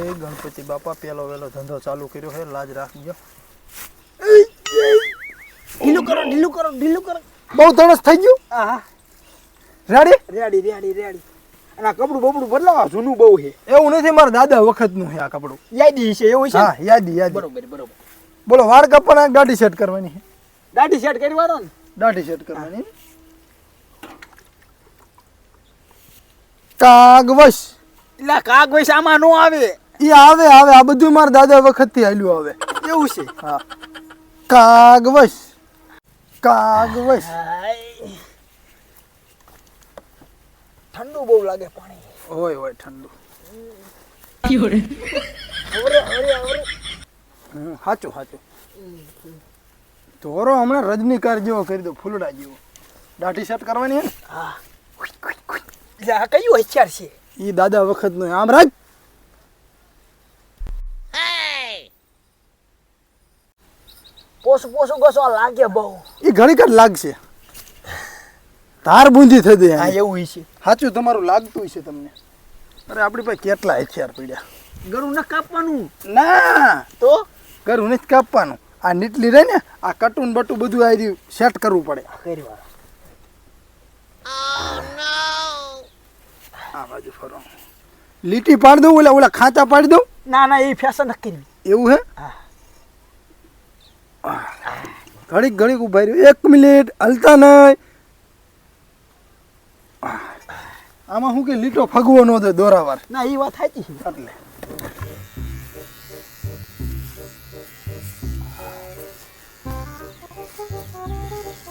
જય ગણપતિ બાપા પેલો વેલો ધંધો ચાલુ કર્યો છે લાજ રાખજો. ઢીલું કરો ઢીલું કરો ઢીલું કરો. બહુ ધણસ થઈ ગયું? હા રેડી? Ready ready ready. અને આ કપડું બપડું બદલાવા જૂનું બહુ છે. એવું નથી મારા દાદા વખતનું છે આ કપડું. યાદી છે એવું છે? હા યાદી યાદી. બરોબર બરોબર. બોલો વાળ કાપવાના દાઢી સેટ કરવાની છે? દાઢી સેટ કરવાનો ને. દાઢી સેટ કરવાની કાગવશ. એટલે કાગ વૈસ આમાં નો આવે. ઈ આવે આવે. આ બધું મારા દાદા વખતથી હાલ્યું આવે. એવું છે. હા. કાગવશ. કાગવશ. ઠંડુ બહુ લાગે પાણી. હોય હોય ઠંડુ. સાચું સાચું ધોરો હમણાં રજનીકાર જેવો કરી દો ફૂલડા જેવો. દાઢી સેટ કરવાની હે હા. કયું હોશિયાર છે? એ દાદા વખતનું આમ રાજ પોસું પોસું ગસો લાગે બહુ. એ ઘડીક જ લાગશે. તાર બુંધી થઈ દે હા એવું છે સાચું તમારું લાગતું છે તમને. અરે આપણી પાસે કેટલા હથિયાર પડ્યા? ગરું ન કાપવાનું. ના! તો? ઘરું નથી કાપવાનું. આ નીટલી રહે ને આ કટુન બટું બધું આવી રહ્યું. સેટ કરવું પડે. કરવા આ બાજુ ફરો. લીટી પાડી દઉં ઓલા ઓલા ખાંચા પાડી દઉં? ના ના એ ફેશન નક્કી કરવી એવું હે? હા. ઘડીક ઘડીક ઊભા રહ્યું. એક મિનિટ હલતા નહીં. આમાં શું કે લીટો ફગવો ન દે દોરાવાર? ના એ વાત સાચી છે. એટલે.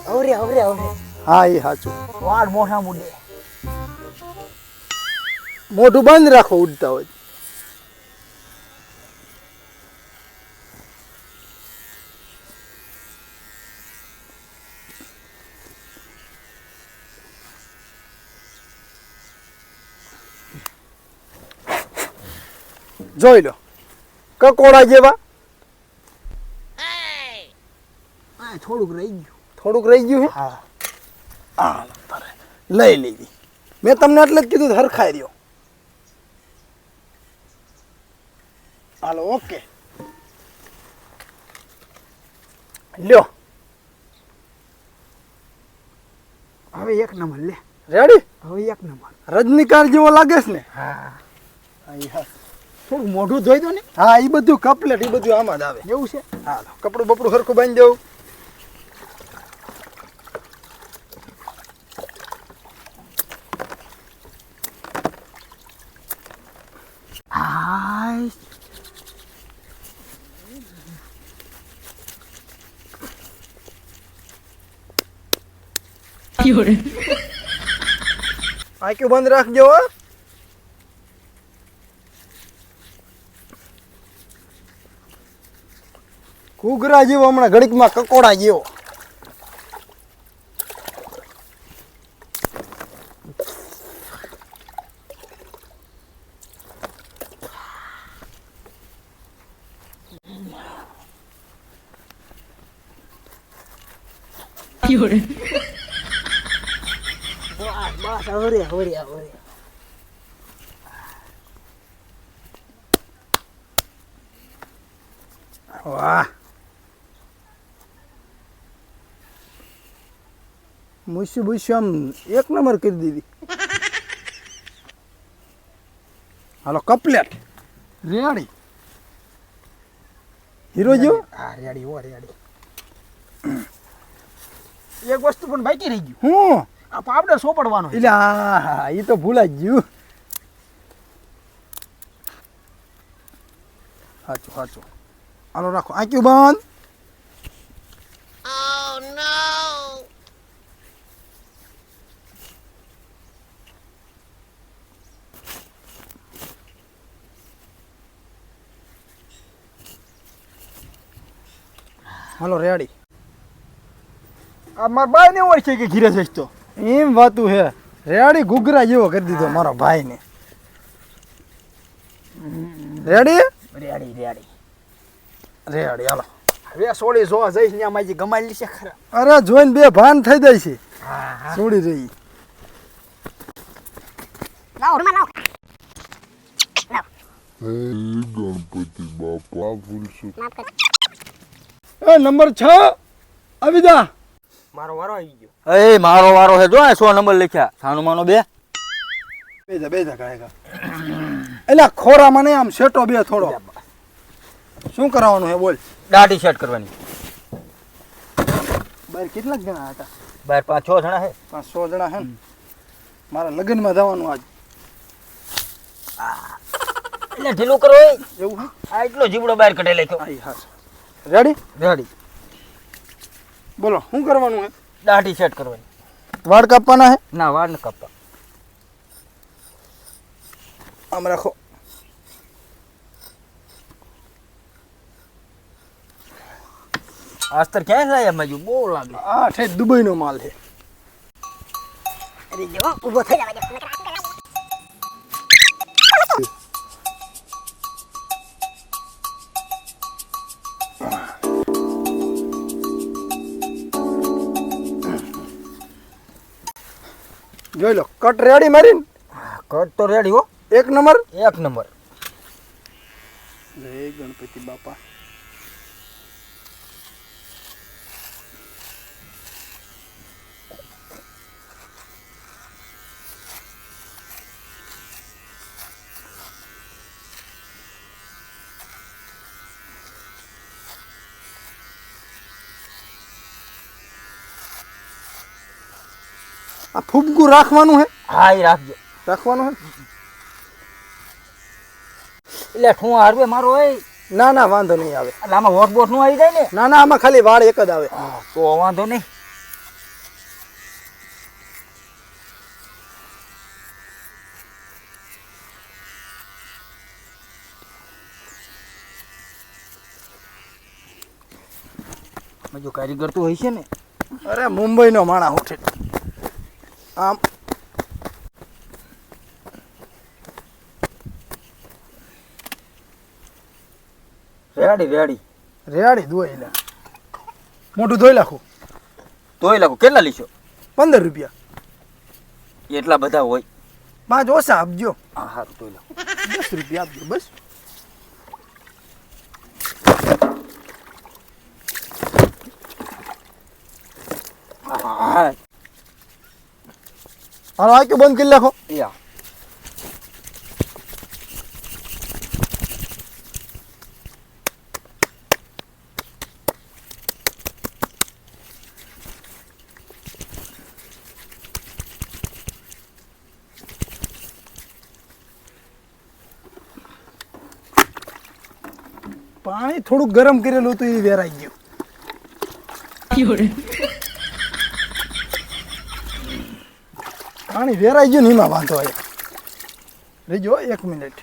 હવરે હવરે હવરે હા એ સાચું વાળ મોઢા મુડે મોઢું બંધ રાખો ઉડતા હોય જોઈ લો. કકોડા જેવા. થોડુંક રહી ગયું. થોડુંક રહી ગયું હા? હા. લઈ લેવી મેં તમને એટલે જ કીધું હરખાઈ રહ્યો. હાલો ઓકે. લ્યો. હવે એક નંબર લે. રેડી હવે એક નંબર. રજનીકાંત જેવો લાગે છે ને? હા. હા. થોડું મોઢું ધોઈ દો ને. હા એ બધું કપલેટ એ બધું આમાં જ આવે. એવું છે? હા કપડું બપડું સરખું બાંધી દઉં. આંખ્યું બંધ રાખજો ઘૂઘરા જેવો હમણાં ઘડીકમાં કકોડા જેવો. બસ બસ હવરે હવરે હવરે વાહ. મુસ્યુ બુસ્યુ આમ એક નંબર કરી દીધી. હાલો કપલેટ. રેડી. હીરો જેવો હા રેડી હો રેડી. એક વસ્તુ પણ બાકી રહી ગયું. હું? આ પાવડર સોપડવાનો. એટલે હા હા એ તો ભૂલાઈ ગયું. સાચું સાચું હાલો રાખો. આંક્યું બંધ? હાલો રેડી આ મારા ભાઈને ને હોય છે કે ઘીરે જઈશ તો. એમ વાતું હે. રેડી ઘૂઘરા જેવો કરી દીધો મારો ભાઈને. રેડી રેડી રેડી રેડી હાલો. હવે સોડી જોવા જઈશ ને આમાં ગમાયેલી છે ખરા. અરે જોઈને બે ભાન થઈ જાય છે. છોડી રહી. લાવો લાવો. ગણપતિ બાપા ભૂલશું એ નંબર છ આવી જા. મારો વારો આવી ગયો. એ મારો વારો છે. જો સો નંબર લખ્યા. સાનું માનો બે. બેજા બેજા કાયગા એટલે ખોરામાં મને આમ શેટો બે થોડો. શું કરાવવાનું હે બોલ. દાઢી શેટ કરવાની. બાર કેટલાક જણા હતા? બાર પાંચ છ જણા હે પાંચ છ જણા હે મારા લગ્નમાં જવાનું આજ. એટલે ઢીલું કરો એ. એવું હે? આ એટલો જીબડો બહાર કઢે લખ્યો હા રેડી? રેડી. બોલો શું કરવાનું હે દાઢી સેટ કરવાની. વાળ કાપવાના હે? ના વાળ ન કાપવા. આમ રાખો. આસ્તર ક્યાં જાય એમ હજુ? બહુ લાગે. આ ઠેઠ દુબઈનો માલ છે. જોઈ લો કટ રેડી મારીને? કટ તો રેડી હો. એક નંબર? એક નંબર. જય ગણપતિ બાપા. આ ફૂબકું રાખવાનું હે? હા એ રાખજો. રાખવાનું હે? એટલે ઠું હારવે મારો હોય. ના ના વાંધો નહીં આવે. એટલે આમાં વોટ બોટનું આવી જાય ને? ના ના આમાં ખાલી વાળ એક જ આવે. તો વાંધો નહીં. બીજું કારીગર તો હોય છે ને? અરે મુંબઈનો માણા ઉઠે આમ રેડી રેડી રેડી ધોઈ લે. મોઢું ધોઈ નાખું ધોઈ લાગુ કેટલા લીશો? પંદર રૂપિયા. એટલા બધા હોય. પાંચ ઓછા આપજો. હા હારું ધોઈ લાગુ દસ રૂપિયા આપજો બસ. હા હાલો આક્યું બંધ કરી નાખો. યા. પાણી થોડુંક ગરમ કરેલું હતું એ વેરાઈ ગયું. પાણી વેરાઈ ગયું ને એમાં વાંધો આવ્યો રહીજો એક મિનિટ.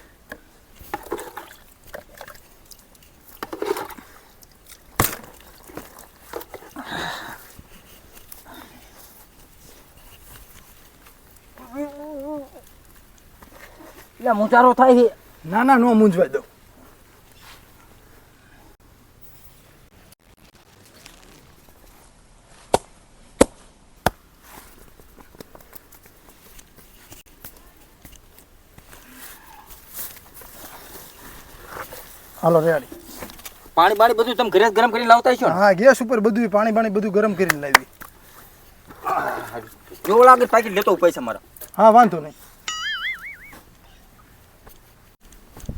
એટલે મુચારો થાય છે. ના ના નો મૂંઝવાય દો હાલો રેડી. પાણી બાણી બધું તમે ઘરે ગરમ કરીને લાવતા છો હા ગેસ ઉપર બધું પાણી પાણી બધું ગરમ કરીને લાવી. જો લાગે પાકી લેતો પૈસા મારા. હા વાંધો નહીં.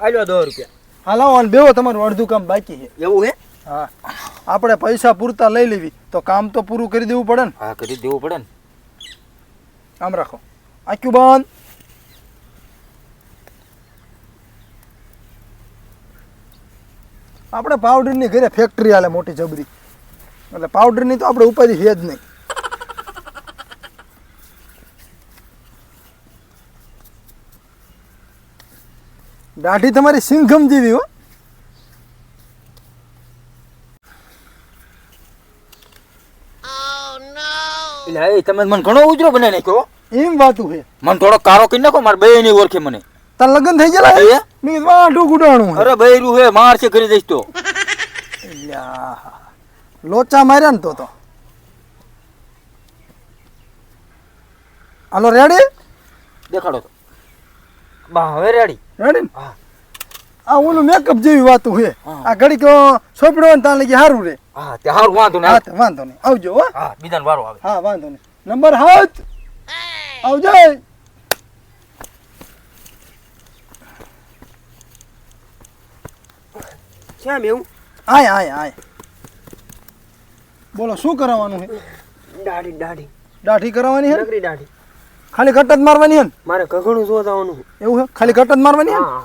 આલ્યો દો રૂપિયા. હા લાવો અને બેવો તમારું અડધું કામ બાકી છે. એવું હે? હા. આપણે પૈસા પૂરતા લઈ લેવી તો કામ તો પૂરું કરી દેવું પડે ને. હા કરી દેવું પડે ને. આમ રાખો. આક્યું બંધ. આપણે પાવડરની ઘરે ફેક્ટરી હાલે મોટી જબરી. એટલે પાવડરની તો આપણે ઉપાધિ છે જ નહીં. દાઢી તમારી સિંઘમ જેવી હો. એ તમે મને ઘણો ઉજરો બનાવી નાખ્યો એમ વાતું છે. મને થોડો કારો કરી નાખો મારે બે ની ઓળખે મને. તાર લગ્ન થઈ ગયેલા હે? મેં વાંઢું ગુડાણું અરે બૈરું હે માર છે કરી દઈશ તો. લોચા માર્યા ને તો તો. હાલો રેડી? દેખાડો તો. બા હવે રેડી. રેડી ને? હા. આ ઓલું મેકઅપ જેવી વાતું હે. આ ઘડીક સોપડો ને તાને લગી સારું રે. હા તે હારું વાંધો ને હા વાંધો નહીં. આવજો હો. હા બીજાનો વારો આવે. હા વાંધો નહીં. નંબર હાથ. આવજો. કેમ એવું? આય આય આય. બોલો શું કરાવવાનું છે? દાઢી દાઢી. દાઢી કરાવવાની છે નકરી દાઢી. ખાલી કટ જ મારવાની છે મારે કઘણું જોતાવાનું એવું છે? ખાલી કટ જ મારવાની છે હા.